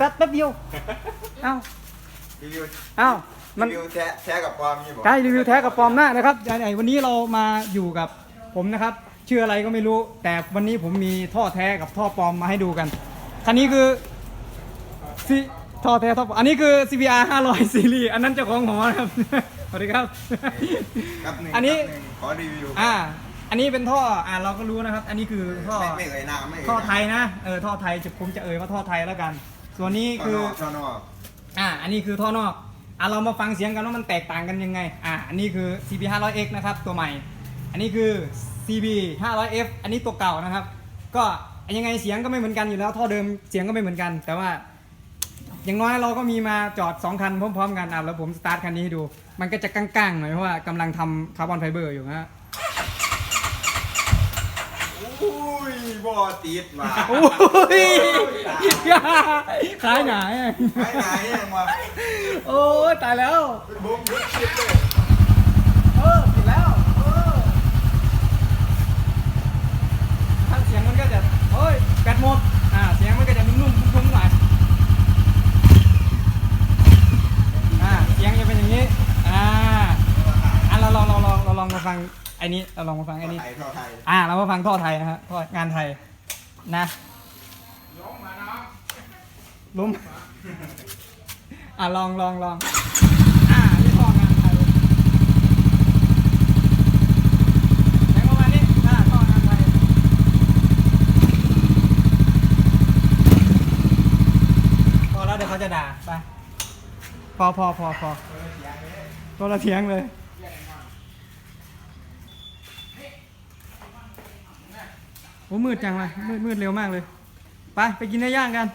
แป๊บแป๊บเดียวเอ้ารีวิวเอ้ามันรีวิวแท้แท้กับปลอมนี่บอกใช่รีวิวแท้กับปลอมหน้านะครับไหนๆวันนี้เรามาอยู่กับผมนะครับชื่ออะไรก็ไม่รู้ แต่วันนี้ผมมีท่อแท้กับท่อปลอมมาให้ดูกันคันนี้คือซีท่อแท้ท่อปลอมอันนี้คือ CBR 500ซีรีส์อันนั้นเจ้าของหอนะครับสวัสดีครับ ครับหนึ่งอันนี้ ครับหงขอรีวิวอ่า อันนี้เป็นท่ออ่าเราก็รู้นะครับ อันนี้คือท่อ ไม่ไม่เอ่ยนามไม่เอ่ยท่อไทยนามนะ เออ ท่อไทยจะผมจะเอ่ยว่าท่อไทยแล้วกัน ส่วนนี้คือท่อนอกอ่า อันนี้คือท่อนอกอะเรามาฟังเสียงกันว่ามันแตกต่างกันยังไง อ่า อันนี้คือ CB 500X นะครับ ตัวใหม่ อันนี้คือ CB 500F อันนี้ตัวเก่านะครับ ก็ยังไงเสียงก็ไม่เหมือนกันอยู่แล้วท่อเดิมเสียงก็ไม่เหมือนกัน แต่ว่า อย่างน้อยเราก็มีมาจอด 2 คันพร้อมๆกันอะแล้วผมสตาร์ทคันนี้ให้ดู มันก็จะก้างๆหน่อยเพราะว่ากำลังทำคาร์บอนไฟเบอร์อยู่นะฮะ อุ้ยบ่ติดมาโอ้ยขายหนาไปไหนยังมาโอ้ยตายแล้วเป็นบุ้มยุดชิดเลยเออผิดแล้วเออถ้าเสียงมันก็จะเฮ้ยแบตหมดอ่าเสียงมันก็จะนุ่มๆทุ่งๆหน่อยอ่าเสียงจะเป็นอย่างนี้อ่าอะเราลองเราลองเราลองมาฟังไอ้นี้เราลองมาฟังไอ้นี้ ไทยท่อไทยอ่า เรามาฟังท่อไทยนะฮะท่องานไทยนะล้มอะลองลองลองอ่านี่ท่องานไทยแรงประมาณนี้อ่าท่องานไทย พอแล้วเดี๋ยวเขาจะด่าไป พอพอพอพอตัวละเทียงเลย โอ้มืดจังเลยมืดมืดเร็วมากเลย ไป ไปกินเนื้อย่างกัน